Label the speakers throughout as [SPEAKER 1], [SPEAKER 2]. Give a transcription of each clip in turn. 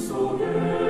[SPEAKER 1] so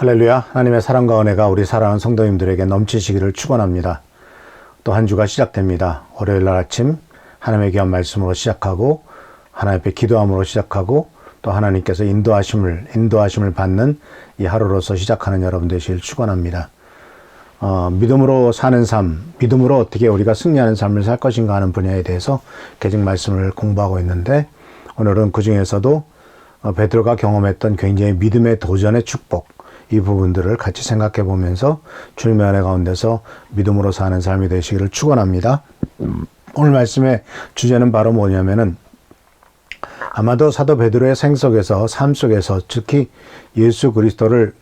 [SPEAKER 1] 할렐루야. 하나님의 사랑과 은혜가 우리 사랑하는 성도님들에게 넘치시기를 축원합니다. 또 한 주가 시작됩니다. 월요일 날 아침 하나님의 귀한 말씀으로 시작하고 하나님 앞에 기도함으로 시작하고 또 하나님께서 인도하심을 인도하심을 받는 이 하루로서 시작하는 여러분 되시길 축원합니다. 어, 믿음으로 사는 삶, 믿음으로 어떻게 우리가 승리하는 삶을 살 것인가 하는 분야에 대해서 계속 말씀을 공부하고 있는데 오늘은 그 중에서도 어, 베드로가 경험했던 굉장히 믿음의 도전의 축복 이 부분들을 같이 생각해 보면서 주님의 은혜 가운데서 믿음으로 사는 삶이 되시기를 축원합니다. 오늘 말씀의 주제는 바로 뭐냐면은 아마도 사도 베드로의 생 속에서 삶 속에서 특히 예수 그리스도를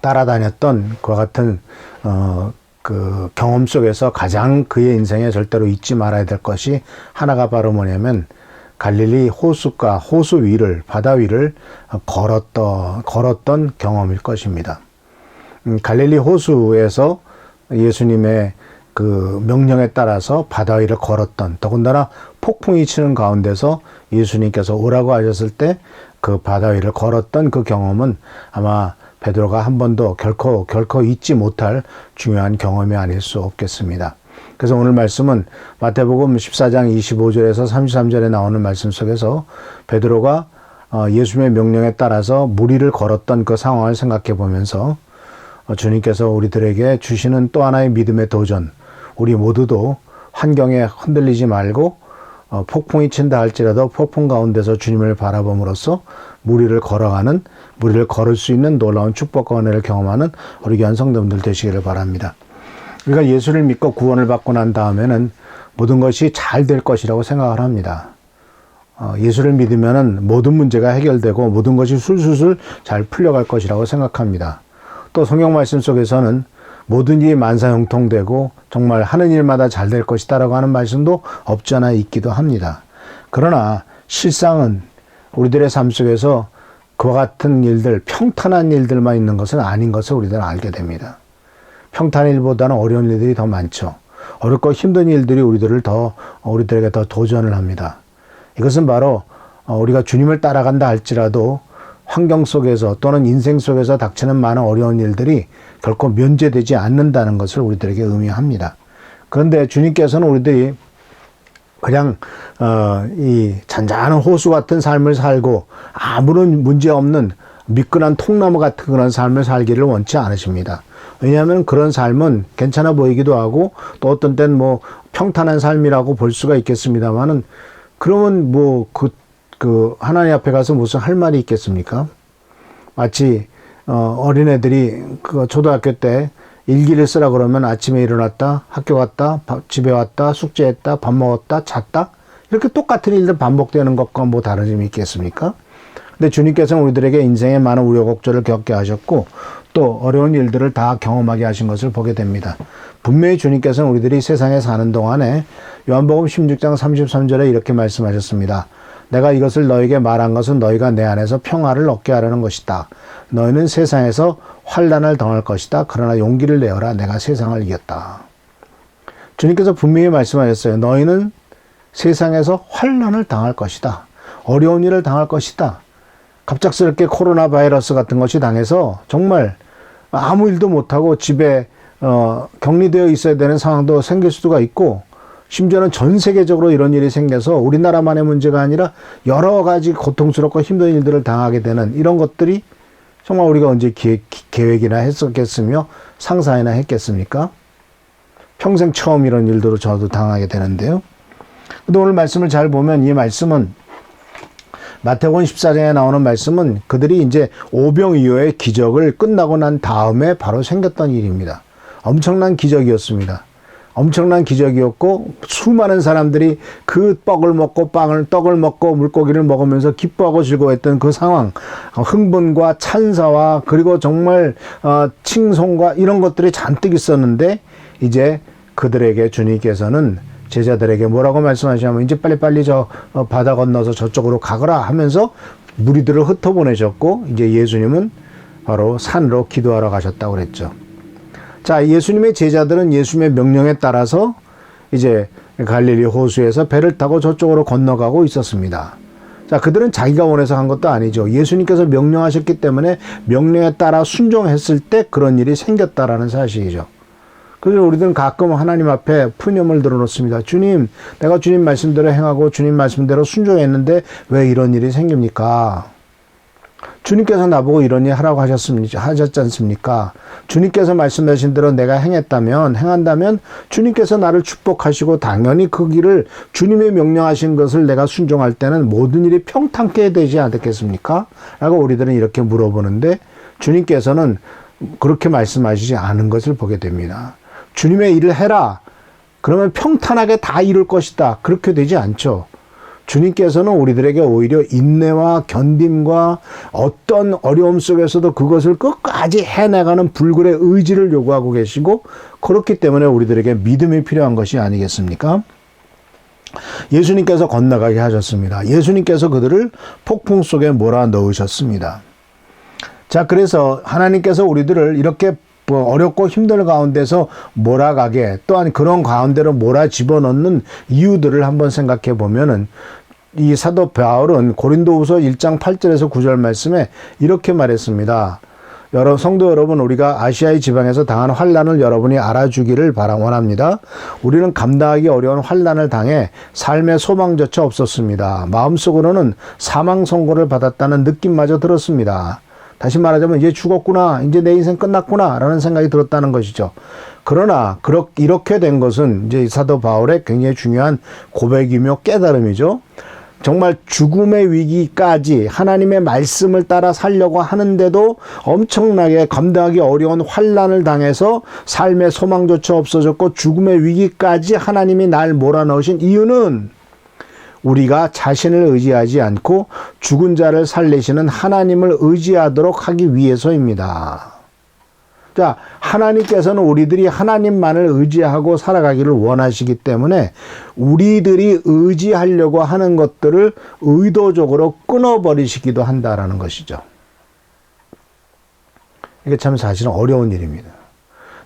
[SPEAKER 1] 따라다녔던 그와 같은 어, 그 경험 속에서 가장 그의 인생에 절대로 잊지 말아야 될 것이 하나가 바로 뭐냐면 갈릴리 호수가 호수 위를 바다 위를 걸었던 걸었던 경험일 것입니다. 음, 갈릴리 호수에서 예수님의 그 명령에 따라서 바다 위를 걸었던 더군다나 폭풍이 치는 가운데서 예수님께서 오라고 하셨을 때 그 바다 위를 걸었던 그 경험은 아마 베드로가 한 번도 결코 결코 잊지 못할 중요한 경험이 아닐 수 없겠습니다. 그래서 오늘 말씀은 마태복음 14장 25절에서 33절에 나오는 말씀 속에서 베드로가 어, 예수님의 명령에 따라서 무리를 걸었던 그 상황을 생각해 보면서 어, 주님께서 우리들에게 주시는 또 하나의 믿음의 도전, 우리 모두도 환경에 흔들리지 말고 어, 폭풍이 친다 할지라도 폭풍 가운데서 주님을 바라봄으로써 무리를 걸어가는 무리를 걸을 수 있는 놀라운 축복과 은혜를 경험하는 우리 귀한 성도님들 되시기를 바랍니다. 우리가 예수를 믿고 구원을 받고 난 다음에는 모든 것이 잘 될 것이라고 생각을 합니다. 어, 예수를 믿으면은 모든 문제가 해결되고 모든 것이 술술술 잘 풀려갈 것이라고 생각합니다. 또 성경 말씀 속에서는 모든 일이 만사형통되고 정말 하는 일마다 잘 될 것이다 라고 하는 말씀도 없지 않아 있기도 합니다. 그러나 실상은 우리들의 삶 속에서 그와 같은 일들, 평탄한 일들만 있는 것은 아닌 것을 우리들은 알게 됩니다. 평탄한 일보다는 어려운 일들이 더 많죠. 어렵고 힘든 일들이 우리들을 더, 우리들에게 더 도전을 합니다. 이것은 바로 어, 우리가 주님을 따라간다 할지라도 환경 속에서 또는 인생 속에서 닥치는 많은 어려운 일들이 결코 면제되지 않는다는 것을 우리들에게 의미합니다. 그런데 주님께서는 우리들이 그냥 어, 이 잔잔한 호수 같은 삶을 살고 아무런 문제 없는 미끈한 통나무 같은 그런 삶을 살기를 원치 않으십니다. 왜냐하면 그런 삶은 괜찮아 보이기도 하고 또 어떤 때는 뭐 평탄한 삶이라고 볼 수가 있겠습니다만은 그러면 뭐그 그 하나님 앞에 가서 무슨 할 말이 있겠습니까? 마치 어, 어린애들이 그 초등학교 때 일기를 쓰라 그러면 아침에 일어났다, 학교 갔다, 밥, 집에 왔다, 숙제했다, 밥 먹었다, 잤다 이렇게 똑같은 일들 반복되는 것과 뭐 다른 점이 있겠습니까? 근데 주님께서는 우리들에게 인생의 많은 우여곡절을 겪게 하셨고 또 어려운 일들을 다 경험하게 하신 것을 보게 됩니다. 분명히 주님께서는 우리들이 세상에 사는 동안에 요한복음 16장 33절에 이렇게 말씀하셨습니다. 내가 이것을 너에게 말한 것은 너희가 내 안에서 평화를 얻게 하려는 것이다. 너희는 세상에서 환란을 당할 것이다. 그러나 용기를 내어라. 내가 세상을 이겼다. 주님께서 분명히 말씀하셨어요. 너희는 세상에서 환란을 당할 것이다. 어려운 일을 당할 것이다. 갑작스럽게 코로나 바이러스 같은 것이 당해서 정말 아무 일도 못하고 집에 어, 격리되어 있어야 되는 상황도 생길 수가 있고 심지어는 전 세계적으로 이런 일이 생겨서 우리나라만의 문제가 아니라 여러 가지 고통스럽고 힘든 일들을 당하게 되는 이런 것들이 정말 우리가 언제 기획, 계획이나 했었겠으며 상상이나 했겠습니까? 평생 처음 이런 일들을 저도 당하게 되는데요. 근데 오늘 말씀을 잘 보면 이 말씀은 마태복음 14장에 나오는 말씀은 그들이 이제 오병이어의 기적을 끝나고 난 다음에 바로 생겼던 일입니다. 엄청난 기적이었습니다. 엄청난 기적이었고 수많은 사람들이 그 떡을 먹고 빵을 떡을 먹고 물고기를 먹으면서 기뻐하고 즐거워했던 그 상황 어, 흥분과 찬사와 그리고 정말 어, 칭송과 이런 것들이 잔뜩 있었는데 이제 그들에게 주님께서는 제자들에게 뭐라고 말씀하시냐면 이제 빨리빨리 저 어, 바다 건너서 저쪽으로 가거라 하면서 무리들을 흩어보내셨고 이제 예수님은 바로 산으로 기도하러 가셨다고 그랬죠. 자, 예수님의 제자들은 예수님의 명령에 따라서 이제 갈릴리 호수에서 배를 타고 저쪽으로 건너가고 있었습니다. 자, 그들은 자기가 원해서 한 것도 아니죠. 예수님께서 명령하셨기 때문에 명령에 따라 순종했을 때 그런 일이 생겼다라는 사실이죠. 그래서 우리들은 가끔 하나님 앞에 푸념을 들어놓습니다. 주님, 내가 주님 말씀대로 행하고 주님 말씀대로 순종했는데 왜 이런 일이 생깁니까? 주님께서 나보고 이런 일 하라고 하셨습니까? 하셨지 않습니까? 주님께서 말씀하신 대로 내가 행했다면, 행한다면 주님께서 나를 축복하시고 당연히 그 길을 주님의 명령하신 것을 내가 순종할 때는 모든 일이 평탄케 되지 않겠습니까? 라고 우리들은 이렇게 물어보는데 주님께서는 그렇게 말씀하시지 않은 것을 보게 됩니다. 주님의 일을 해라. 그러면 평탄하게 다 이룰 것이다. 그렇게 되지 않죠. 주님께서는 우리들에게 오히려 인내와 견딤과 어떤 어려움 속에서도 그것을 끝까지 해나가는 불굴의 의지를 요구하고 계시고 그렇기 때문에 우리들에게 믿음이 필요한 것이 아니겠습니까? 예수님께서 건너가게 하셨습니다. 예수님께서 그들을 폭풍 속에 몰아 넣으셨습니다. 자, 그래서 하나님께서 우리들을 이렇게 뭐 어렵고 힘든 가운데서 몰아가게 또한 그런 가운데로 몰아 집어넣는 이유들을 한번 생각해 보면은 이 사도 바울은 고린도후서 1장 8절에서 9절 말씀에 이렇게 말했습니다. 여러 성도 여러분 우리가 아시아의 지방에서 당한 환란을 여러분이 알아주기를 바라 원합니다. 우리는 감당하기 어려운 환란을 당해 삶의 소망조차 없었습니다. 마음속으로는 사망 선고를 받았다는 느낌마저 들었습니다. 다시 말하자면 이제 죽었구나, 이제 내 인생 끝났구나라는 생각이 들었다는 것이죠. 그러나 이렇게 된 것은 이제 사도 바울의 굉장히 중요한 고백이며 깨달음이죠. 정말 죽음의 위기까지 하나님의 말씀을 따라 살려고 하는데도 엄청나게 감당하기 어려운 환란을 당해서 삶의 소망조차 없어졌고 죽음의 위기까지 하나님이 날 몰아넣으신 이유는 우리가 자신을 의지하지 않고 죽은 자를 살리시는 하나님을 의지하도록 하기 위해서입니다. 자, 하나님께서는 우리들이 하나님만을 의지하고 살아가기를 원하시기 때문에 우리들이 의지하려고 하는 것들을 의도적으로 끊어버리시기도 한다라는 것이죠. 이게 참 사실은 어려운 일입니다.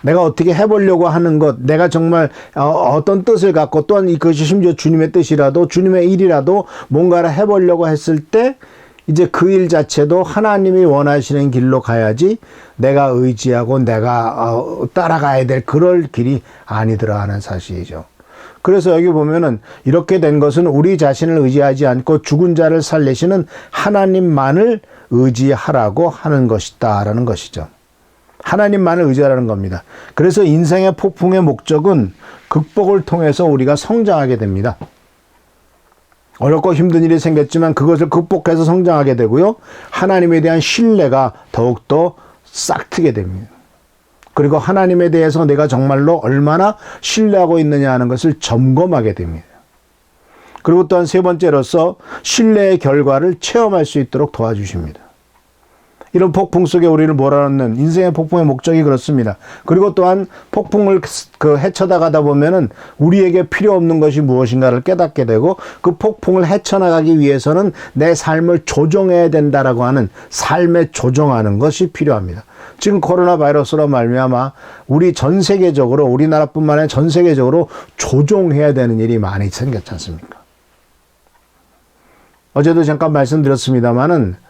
[SPEAKER 1] 내가 어떻게 해보려고 하는 것, 내가 정말 어, 어떤 뜻을 갖고 또한 이것이 심지어 주님의 뜻이라도 주님의 일이라도 뭔가를 해보려고 했을 때 이제 그 일 자체도 하나님이 원하시는 길로 가야지 내가 의지하고 내가 어, 따라가야 될 그럴 길이 아니더라 하는 사실이죠. 그래서 여기 보면은 이렇게 된 것은 우리 자신을 의지하지 않고 죽은 자를 살리시는 하나님만을 의지하라고 하는 것이다라는 것이죠. 하나님만을 의지하라는 겁니다. 그래서 인생의 폭풍의 목적은 극복을 통해서 우리가 성장하게 됩니다. 어렵고 힘든 일이 생겼지만 그것을 극복해서 성장하게 되고요. 하나님에 대한 신뢰가 더욱더 싹트게 됩니다. 그리고 하나님에 대해서 내가 정말로 얼마나 신뢰하고 있느냐 하는 것을 점검하게 됩니다. 그리고 또한 세 번째로서 신뢰의 결과를 체험할 수 있도록 도와주십니다. 이런 폭풍 속에 우리를 몰아넣는 인생의 폭풍의 목적이 그렇습니다. 그리고 또한 폭풍을 그 헤쳐나가다 보면은 우리에게 필요 없는 것이 무엇인가를 깨닫게 되고 그 폭풍을 헤쳐나가기 위해서는 내 삶을 조정해야 된다라고 하는 삶에 조정하는 것이 필요합니다. 지금 코로나 바이러스로 말미암아 우리 전 세계적으로 우리나라뿐만 아니라 전 세계적으로 조정해야 되는 일이 많이 생겼지 않습니까? 어제도 잠깐 말씀드렸습니다마는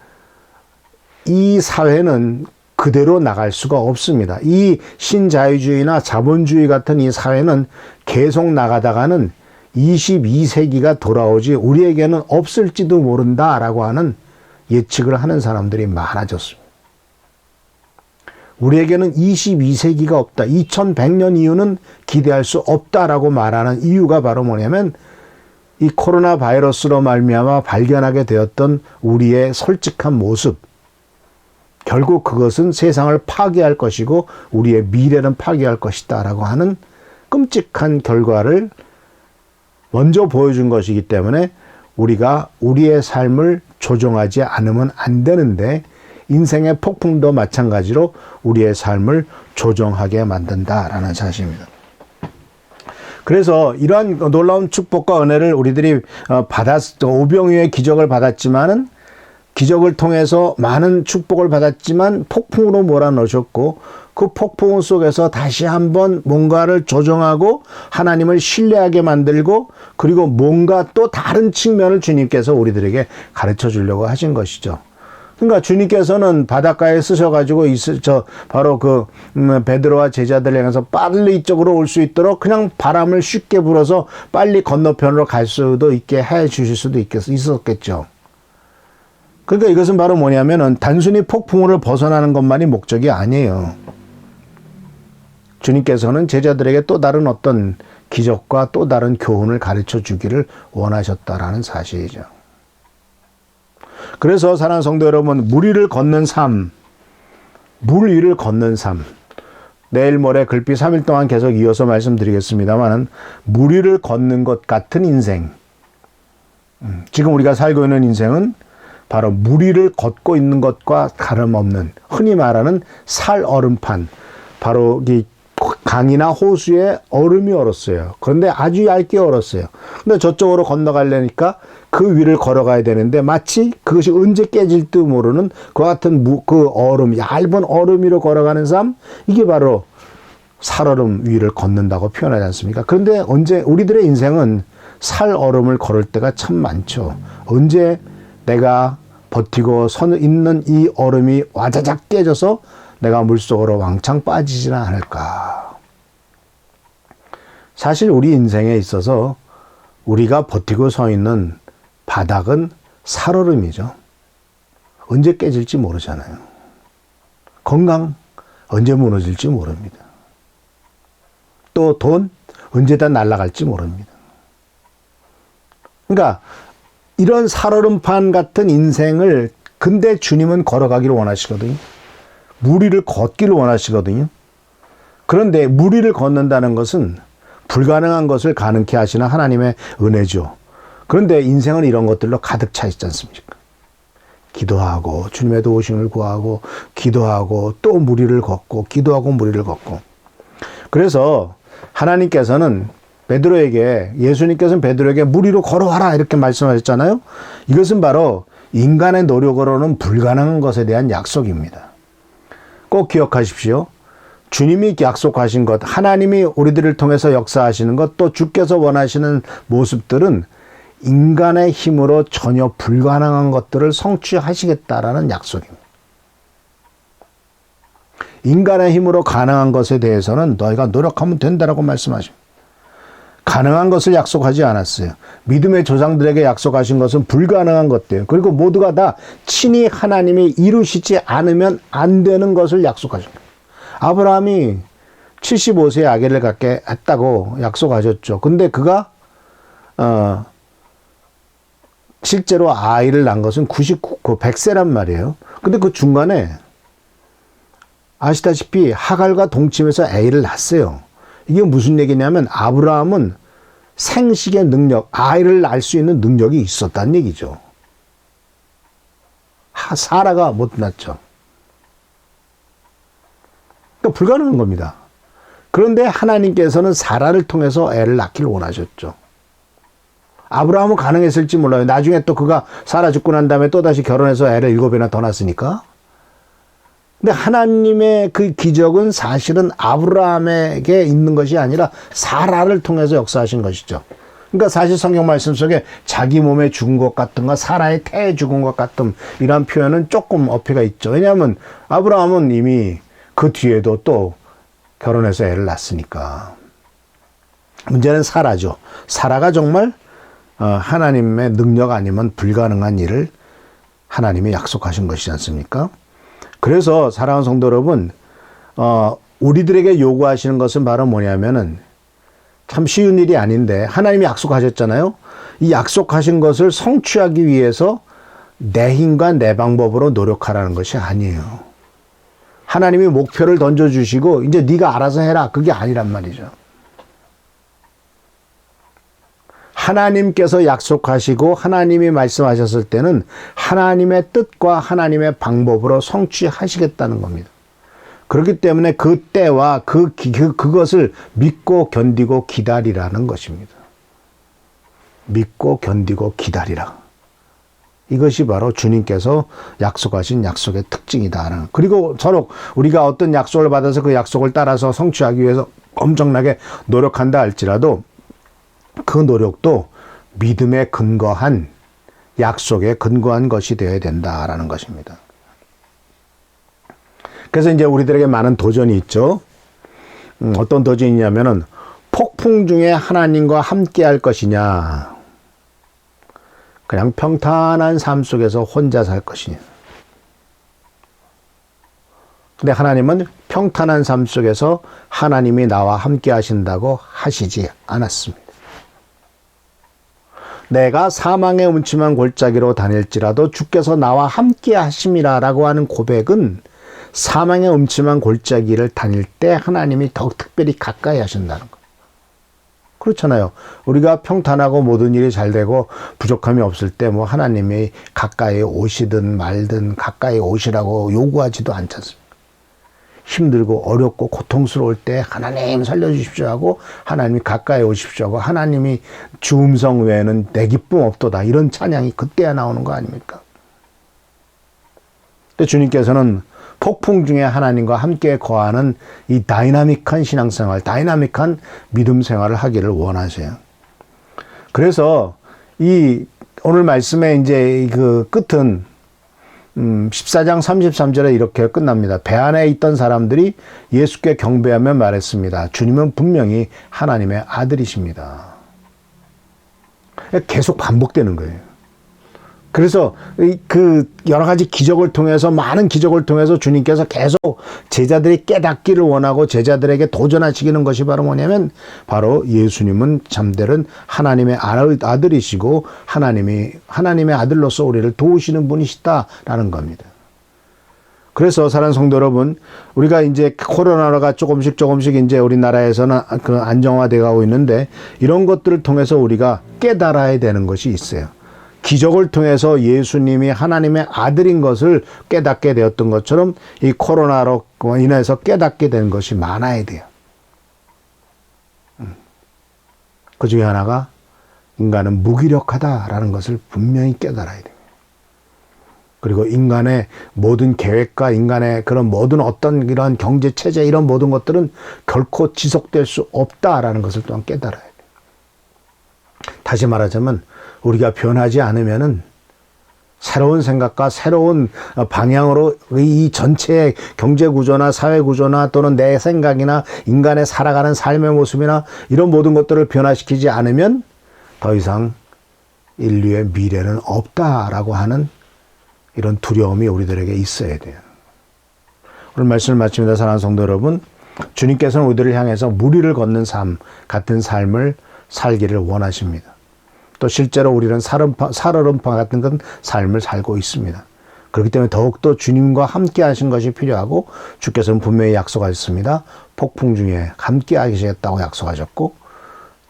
[SPEAKER 1] 이 사회는 그대로 나갈 수가 없습니다. 이 신자유주의나 자본주의 같은 이 사회는 계속 나가다가는 22세기가 돌아오지 우리에게는 없을지도 모른다라고 하는 예측을 하는 사람들이 많아졌습니다. 우리에게는 22세기가 없다. 2100년 이후는 기대할 수 없다라고 말하는 이유가 바로 뭐냐면 이 코로나 바이러스로 말미암아 발견하게 되었던 우리의 솔직한 모습, 결국 그것은 세상을 파괴할 것이고 우리의 미래는 파괴할 것이다라고 하는 끔찍한 결과를 먼저 보여준 것이기 때문에 우리가 우리의 삶을 조정하지 않으면 안 되는데 인생의 폭풍도 마찬가지로 우리의 삶을 조정하게 만든다라는 사실입니다. 그래서 이러한 놀라운 축복과 은혜를 우리들이 어, 받았, 오병이의 기적을 받았지만은 기적을 통해서 많은 축복을 받았지만 폭풍으로 몰아넣으셨고 그 폭풍 속에서 다시 한번 뭔가를 조정하고 하나님을 신뢰하게 만들고 그리고 뭔가 또 다른 측면을 주님께서 우리들에게 가르쳐 주려고 하신 것이죠. 그러니까 주님께서는 바닷가에 쓰셔가지고 저 바로 그 음, 베드로와 제자들 향해서 빨리 이쪽으로 올 수 있도록 그냥 바람을 쉽게 불어서 빨리 건너편으로 갈 수도 있게 해 주실 수도 있겠, 있었겠죠. 그러니까 이것은 바로 뭐냐면은 단순히 폭풍우를 벗어나는 것만이 목적이 아니에요. 주님께서는 제자들에게 또 다른 어떤 기적과 또 다른 교훈을 가르쳐 주기를 원하셨다라는 사실이죠. 그래서 사랑하는 성도 여러분, 물 위를 걷는 삶, 물 위를 걷는 삶. 내일 모레 글피 3일 동안 계속 이어서 말씀드리겠습니다만은 물 위를 걷는 것 같은 인생. 음, 지금 우리가 살고 있는 인생은 바로 물 위를 걷고 있는 것과 다름없는 흔히 말하는 살 얼음판. 바로 이 강이나 호수에 얼음이 얼었어요. 그런데 아주 얇게 얼었어요. 근데 저쪽으로 건너가려니까 그 위를 걸어가야 되는데 마치 그것이 언제 깨질지도 모르는 그 같은 무, 그 얼음, 얇은 얼음 위로 걸어가는 삶, 이게 바로 살얼음 위를 걷는다고 표현하지 않습니까? 그런데 언제 우리들의 인생은 살얼음을 걸을 때가 참 많죠. 언제 내가 버티고 서 있는 이 얼음이 와자작 깨져서 내가 물속으로 왕창 빠지지는 않을까. 사실 우리 인생에 있어서 우리가 버티고 서 있는 바닥은 살얼음이죠. 언제 깨질지 모르잖아요. 건강 언제 무너질지 모릅니다. 또 돈 언제 다 날아갈지 모릅니다. 그러니까 이런 살얼음판 같은 인생을 근데 주님은 걸어가기를 원하시거든요. 무리를 걷기를 원하시거든요. 그런데 무리를 걷는다는 것은 불가능한 것을 가능케 하시는 하나님의 은혜죠. 그런데 인생은 이런 것들로 가득 차 있지 않습니까? 기도하고 주님의 도우심을 구하고 기도하고 또 무리를 걷고 기도하고 무리를 걷고 그래서 하나님께서는 베드로에게 예수님께서는 베드로에게 무리로 걸어와라 이렇게 말씀하셨잖아요. 이것은 바로 인간의 노력으로는 불가능한 것에 대한 약속입니다. 꼭 기억하십시오. 주님이 약속하신 것, 하나님이 우리들을 통해서 역사하시는 것, 또 주께서 원하시는 모습들은 인간의 힘으로 전혀 불가능한 것들을 성취하시겠다라는 약속입니다. 인간의 힘으로 가능한 것에 대해서는 너희가 노력하면 된다라고 말씀하십니다. 가능한 것을 약속하지 않았어요. 믿음의 조상들에게 약속하신 것은 불가능한 것들. 그리고 모두가 다 친히 하나님이 이루시지 않으면 안 되는 것을 거예요. 아브라함이 75세에 아기를 갖게 했다고 약속하셨죠. 근데 그가 어 실제로 아이를 낳은 것은 99, 100세란 그 말이에요. 근데 그 중간에 아시다시피 하갈과 동침해서 애를 낳았어요. 이게 무슨 얘기냐면 아브라함은 생식의 능력, 아이를 낳을 수 있는 능력이 있었다는 얘기죠. 사라가 못 낳죠. 그러니까 불가능한 겁니다. 그런데 하나님께서는 사라를 통해서 애를 낳기를 원하셨죠. 아브라함은 가능했을지 몰라요. 나중에 또 그가 사라 죽고 난 다음에 또 다시 결혼해서 애를 일곱이나 더 낳았으니까. 근데 하나님의 그 기적은 사실은 아브라함에게 있는 것이 아니라 사라를 통해서 역사하신 것이죠. 그러니까 사실 성경 말씀 속에 자기 몸에 죽은 것 같은가 사라의 태에 죽은 것 같은 이런 표현은 조금 어폐가 있죠. 왜냐하면 아브라함은 이미 그 뒤에도 또 결혼해서 애를 낳았으니까. 문제는 사라죠. 사라가 정말 어, 하나님의 능력 아니면 불가능한 일을 하나님이 약속하신 것이지 않습니까? 그래서 사랑하는 성도 여러분, 어, 우리들에게 요구하시는 것은 바로 뭐냐면은 참 쉬운 일이 아닌데 하나님이 약속하셨잖아요. 이 약속하신 것을 성취하기 위해서 내 힘과 내 방법으로 노력하라는 것이 아니에요. 하나님이 목표를 던져주시고 이제 네가 알아서 해라 그게 아니란 말이죠. 하나님께서 약속하시고 하나님이 말씀하셨을 때는 하나님의 뜻과 하나님의 방법으로 성취하시겠다는 겁니다. 그렇기 때문에 그 때와 그, 기- 그 그것을 믿고 견디고 기다리라는 것입니다. 믿고 견디고 기다리라. 이것이 바로 주님께서 약속하신 약속의 특징이다. 그리고 서로 우리가 어떤 약속을 받아서 그 약속을 따라서 성취하기 위해서 엄청나게 노력한다 할지라도 그 노력도 믿음에 근거한 약속에 근거한 것이 되어야 된다라는 것입니다. 그래서 이제 우리들에게 많은 도전이 있죠. 음, 어떤 도전이냐면은 폭풍 중에 하나님과 함께 할 것이냐. 그냥 평탄한 삶 속에서 혼자 살 것이냐. 근데 하나님은 평탄한 삶 속에서 하나님이 나와 함께 하신다고 하시지 않았습니다. 내가 사망의 음침한 골짜기로 다닐지라도 주께서 나와 함께 하심이라라고 하는 고백은 사망의 음침한 골짜기를 다닐 때 하나님이 더욱 특별히 가까이 하신다는 거. 그렇잖아요. 우리가 평탄하고 모든 일이 잘 되고 부족함이 없을 때 뭐 하나님이 가까이 오시든 말든 가까이 오시라고 요구하지도 않지 않습니까? 힘들고 어렵고 고통스러울 때 하나님 살려주십시오 하고 하나님이 가까이 오십시오 하고 하나님이 주 음성 외에는 내 기쁨 없도다 이런 찬양이 그때야 나오는 거 아닙니까? 근데 주님께서는 폭풍 중에 하나님과 함께 거하는 이 다이나믹한 신앙생활, 다이나믹한 믿음 생활을 하기를 원하세요. 그래서 이 오늘 말씀의 이제 그 끝은 음, 14장 33절에 이렇게 끝납니다. 배 안에 있던 사람들이 예수께 경배하며 말했습니다. 주님은 분명히 하나님의 아들이십니다. 계속 반복되는 거예요. 그래서 이그 여러 가지 기적을 통해서 많은 기적을 통해서 주님께서 계속 제자들이 깨닫기를 원하고 제자들에게 도전하시기는 것이 바로 뭐냐면 바로 예수님은 잠들은 하나님의 아들- 아들이시고 하나님이 하나님의 아들로서 우리를 도우시는 분이시다라는 겁니다. 그래서 사랑하는 성도 여러분, 우리가 이제 코로나가 조금씩 조금씩 이제 우리나라에서는 그 안정화돼 가고 있는데 이런 것들을 통해서 우리가 깨달아야 되는 것이 있어요. 기적을 통해서 예수님이 하나님의 아들인 것을 깨닫게 되었던 것처럼 이 코로나로 인해서 깨닫게 된 것이 많아야 돼요. 그 중에 하나가 인간은 무기력하다라는 것을 분명히 깨달아야 돼요. 그리고 인간의 모든 계획과 인간의 그런 모든 어떤 이런 경제 체제 이런 모든 것들은 결코 지속될 수 없다라는 것을 또한 깨달아야 돼요. 다시 말하자면 우리가 변하지 않으면은 새로운 생각과 새로운 방향으로 이 전체의 경제 구조나 사회 구조나 또는 내 생각이나 인간의 살아가는 삶의 모습이나 이런 모든 것들을 변화시키지 않으면 더 이상 인류의 미래는 없다라고 하는 이런 두려움이 우리들에게 있어야 돼요. 오늘 말씀을 마칩니다. 사랑하는 성도 여러분. 주님께서는 우리들을 향해서 무리를 걷는 삶, 같은 삶을 살기를 원하십니다. 또 실제로 우리는 살얼음파, 살얼음파 같은 건 삶을 살고 있습니다. 그렇기 때문에 더욱더 주님과 함께 하신 것이 필요하고 주께서는 분명히 약속하셨습니다. 폭풍 중에 함께 하시겠다고 약속하셨고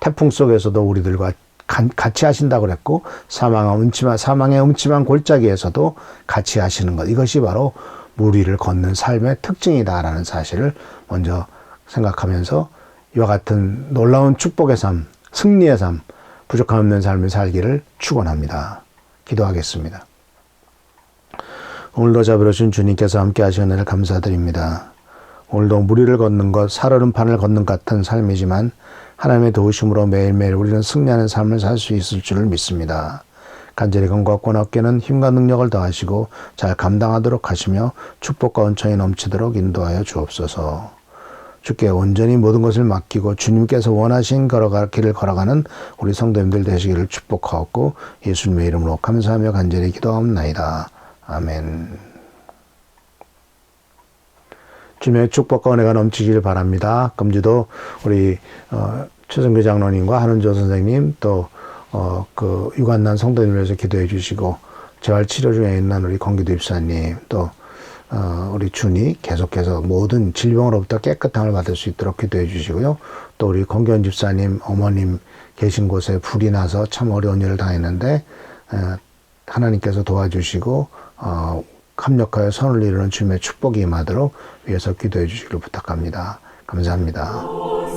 [SPEAKER 1] 태풍 속에서도 우리들과 간- 같이 하신다고 그랬고 사망의 음침한 사망의 음침한 골짜기에서도 같이 하시는 것 이것이 바로 무리를 걷는 삶의 특징이다라는 사실을 먼저 생각하면서 이와 같은 놀라운 축복의 삶, 승리의 삶, 부족함 없는 삶을 살기를 축원합니다. 기도하겠습니다. 오늘도 잡으러신 주님께서 함께 하시는 을 감사드립니다. 오늘도 무리를 걷는 것, 살얼음판을 걷는 것 같은 삶이지만 하나님의 도우심으로 매일매일 우리는 승리하는 삶을 살 수 있을 줄을 믿습니다. 간절히 건강과 어깨는 힘과 능력을 더하시고 잘 감당하도록 하시며 축복과 은총이 넘치도록 인도하여 주옵소서. 주께 온전히 모든 것을 맡기고 주님께서 원하신 걸어갈 길을 걸어가는 우리 성도님들 되시기를 축복하옵고 예수님의 이름으로 감사하며 간절히 기도하옵나이다. 아멘. 주님의 축복과 은혜가 넘치기를 바랍니다. 금주도 우리 어, 최성규 장로님과 한은조 선생님 또 어, 그 유관난 성도님을 위해서 기도해 주시고 재활 치료 중에 있는 우리 권기도 입사님 또 어, 우리 준이 계속해서 모든 질병으로부터 깨끗함을 받을 수 있도록 기도해 주시고요. 또 우리 권견 집사님, 어머님 계신 곳에 불이 나서 참 어려운 일을 당했는데 어, 하나님께서 도와주시고 어, 합력하여 선을 이루는 주님의 축복이 임하도록 위해서 기도해 주시기를 부탁합니다. 감사합니다.